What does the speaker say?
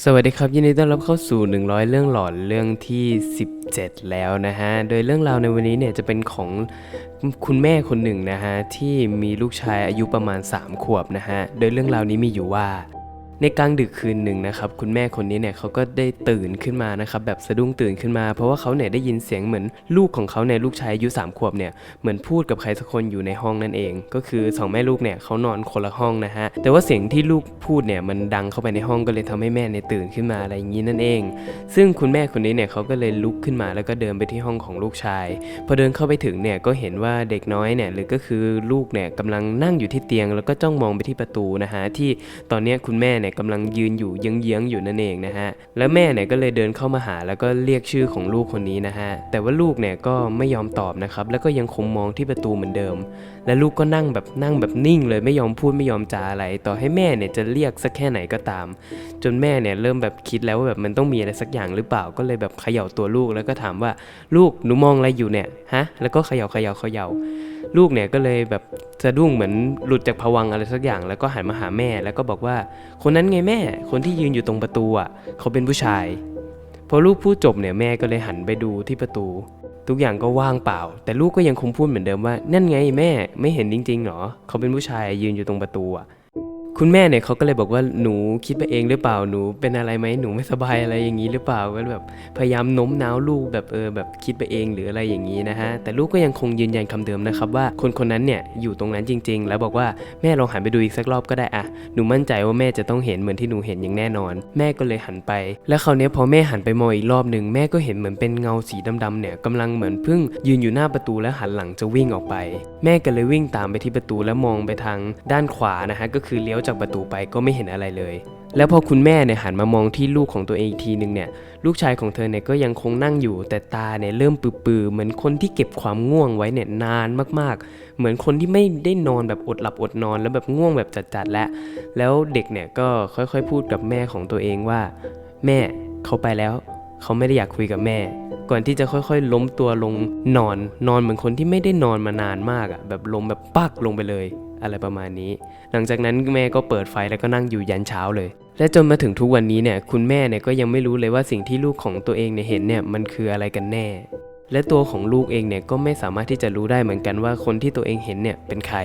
สวัสดีครับ ยินดีต้อนรับเข้าสู่ 100 เรื่องหลอนเรื่องที่ 17 แล้วนะฮะ โดยเรื่องราวในวันนี้เนี่ยจะเป็นของคุณแม่คนหนึ่งนะฮะ ที่มีลูกชายอายุประมาณ 3 ขวบนะฮะ โดยเรื่องราวนี้มีอยู่ว่า ในกลางดึกคืนหนึ่งนะครับคุณแม่คนนี้เนี่ยเขาก็ได้ตื่นขึ้นมานะครับแบบสะดุ้งตื่นขึ้นมา เพราะว่าเขาเนี่ยได้ยินเสียงเหมือนลูกของเขาเนี่ยลูกชายอายุสามขวบเนี่ยเหมือนพูดกับใครสักคนอยู่ในห้องนั่นเอง ก็คือสองแม่ลูกเนี่ยเขานอนคนละห้องนะฮะแต่ว่าเสียงที่ลูกพูดเนี่ยมันดังเข้าไปในห้องก็เลยทำให้แม่เนี่ยตื่นขึ้นมาอะไรอย่างนี้นั่นเอง ซึ่งคุณแม่คนนี้เนี่ยเขาก็เลยลุกขึ้นมาแล้วก็เดินไปที่ห้องของลูกชาย พอเดินเข้าไปถึงเนี่ยก็เห็นว่าเด็กน้อยเนี่ยหรือก็คือลูกเนี่ยกำลังนั่งอยู่ที่เตียง แล้วก็จ้องมองไปที่ประตูนะฮะที่ตอนนี้คุณแม่เนี่ยกำลังยืนอยู่เยื้องๆอยู่นั่นเองนะฮะแล้วแม่เนี่ยก็เลยเดินเข้ามาหาแล้วก็เรียกชื่อของลูกคนนี้นะฮะแต่ว่าลูกเนี่ยก็ไม่ยอมตอบนะครับแล้วก็ยังคงมองที่ประตูเหมือนเดิม และลูกก็นั่งแบบนั่งแบบนิ่งเลยไม่ยอมพูดไม่ยอมจาอะไร ต่อให้แม่เนี่ยจะเรียกสักแค่ไหนก็ตาม จนแม่เนี่ยเริ่มแบบคิดแล้วว่าแบบมันต้องมีอะไรสักอย่างหรือเปล่าก็เลยแบบเขย่าตัวลูกแล้วก็ถามว่าลูกหนูมองอะไรอยู่เนี่ยฮะแล้วก็เขย่าเขย่าเขย่า ลูกเนี่ยก็เลยแบบสะดุ้งเหมือนหลุดจากผวังอะไรสักอย่าง แล้วก็หันมาหาแม่ แล้วก็บอกว่า คนนั้นไงแม่ คนที่ยืนอยู่ตรงประตูอะเขาเป็นผู้ชาย พอลูกพูดจบเนี่ยแม่ก็เลยหันไปดูที่ประตู ทุกอย่างก็ว่างเปล่า แต่ลูกก็ยังคงพูดเหมือนเดิมว่า นั่นไงแม่ ไม่เห็นจริงๆหรอ เขาเป็นผู้ชายยืนอยู่ตรงประตูอะ คุณแม่เนี่ยเขาก็เลยบอกว่าหนูคิดไปเองหรือเปล่าหนูเป็นอะไรไหมหนูไม่สบายอะไรอย่างนี้หรือเปล่าก็แบบพยายามโน้มน้าวลูกแบบเออแบบคิดไปเองหรืออะไรอย่างนี้นะฮะแต่ลูกก็ยังคงยืนยันคำเดิมนะครับว่าคนคนนั้นเนี่ยอยู่ตรงนั้นจริง ๆ แล้วบอกว่าแม่ลองหันไปดูอีกสักรอบก็ได้อะหนูมั่นใจว่าแม่จะต้องเห็นเหมือนที่หนูเห็นอย่างแน่นอน แม่ก็เลยหันไป แล้วคราวนี้พอแม่หันไปมองอีกรอบหนึ่งแม่ก็เห็นเหมือนเป็นเงาสีดำๆเนี่ยกำลังเหมือนเพิ่งยืนอยู่หน้าประตูแล้วหันหลังจะวิ่งออกไป แม่ก็เลยวิ่งตามไปที่ประตูแล้วมองไปทางด้านขวานะฮะก็คือเลี้ยวจากประตูไปก็ไม่เห็นอะไรเลย แล้วพอคุณแม่เนี่ยหันมามองที่ลูกของตัวเองอีกทีหนึ่งเนี่ย ลูกชายของเธอเนี่ยก็ยังคงนั่งอยู่ แต่ตาเนี่ยเริ่มปือๆเหมือนคนที่เก็บความง่วงไว้เนี่ยนานมากๆ เหมือนคนที่ไม่ได้นอนแบบอดหลับอดนอนแล้วแบบง่วงแบบจัดๆแล้วแล้วเด็กเนี่ยก็ค่อยๆ พูดกับแม่ของตัวเองว่า แม่เขาไปแล้วเขาไม่ได้อยากคุยกับแม่ ก่อนที่จะค่อยๆ ล้มตัวลงนอน นอนเหมือนคนที่ไม่ได้นอนมานานมากอะ่ะแบบล้มแบบปักลงไปเลย อะไรประมาณนี้ หลังจากนั้นแม่ก็เปิดไฟแล้วก็นั่งอยู่ยันเช้าเลย และจนมาถึงทุกวันนี้เนี่ยคุณแม่เนี่ยก็ยังไม่รู้เลยว่าสิ่งที่ลูกของตัวเองเนี่ยเห็นเนี่ยมันคืออะไรกันแน่ และตัวของลูกเองเนี่ยก็ไม่สามารถที่จะรู้ได้เหมือนกันว่าคนที่ตัวเองเห็นเนี่ยเป็นใคร